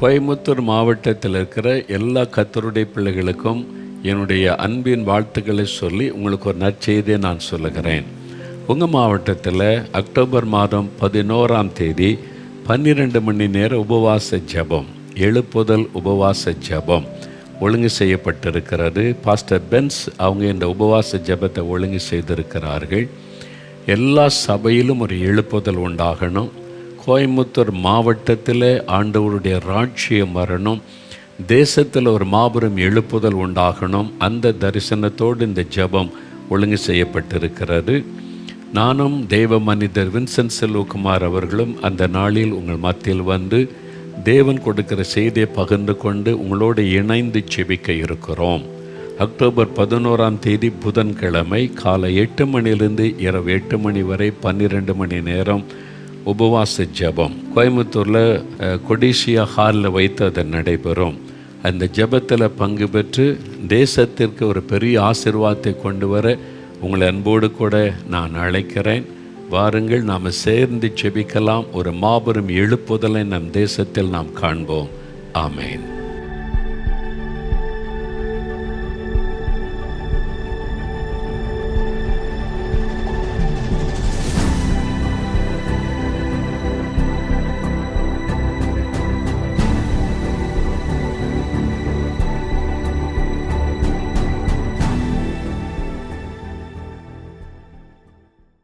கோயம்புத்தூர் மாவட்டத்தில் இருக்கிற எல்லா கத்தருடைய பிள்ளைகளுக்கும் என்னுடைய அன்பின் வாழ்த்துக்களை சொல்லி உங்களுக்கு ஒரு நற்செய்தியை நான் சொல்லுகிறேன். உங்கள் மாவட்டத்தில் அக்டோபர் மாதம் பதினோராம் தேதி பன்னிரெண்டு மணி நேர உபவாச ஜெபம் எழுப்புதல் உபவாச ஜெபம் ஒழுங்கு செய்யப்பட்டிருக்கிறது. பாஸ்டர் பென்ஸ் அவங்க இந்த உபவாச ஜெபத்தை ஒழுங்கு செய்திருக்கிறார்கள். எல்லா சபையிலும் ஒரு எழுப்புதல் உண்டாகணும். கோயம்புத்தூர் மாவட்டத்தில் ஆண்டவருடைய ராட்சியம் வரணும். தேசத்தில் ஒரு மாபெரும் எழுப்புதல் உண்டாகணும். அந்த தரிசனத்தோடு இந்த ஜெபம் ஒழுங்கு செய்யப்பட்டிருக்கிறது. நானும் தெய்வ மனிதர் வின்சென்ட் செல்வகுமார் அவர்களும் அந்த நாளில் உங்கள் மத்தியில் வந்து தேவன் கொடுக்கிற செய்தியை பகிர்ந்து கொண்டு உங்களோடு இணைந்து செபிக்க இருக்கிறோம். அக்டோபர் பதினோராம் தேதி புதன்கிழமை காலை எட்டு மணிலிருந்து இரவு எட்டு மணி வரை பன்னிரெண்டு மணி நேரம் உபவாச ஜெபம். கோயம்புத்தூரில் கொடிஷியா கொடிசியா ஹாலில் வைத்து அது நடைபெறும். அந்த ஜெபத்தில் பங்கு பெற்று தேசத்திற்கு ஒரு பெரிய ஆசிர்வாதத்தை கொண்டு வர உங்களை அன்போடு கூட நான் அழைக்கிறேன். வாருங்கள் நாம் சேர்ந்து செபிக்கலாம் ஒரு மாபெரும் எழுப்புதலை நம் தேசத்தில் நாம் காண்போம். ஆமேன்.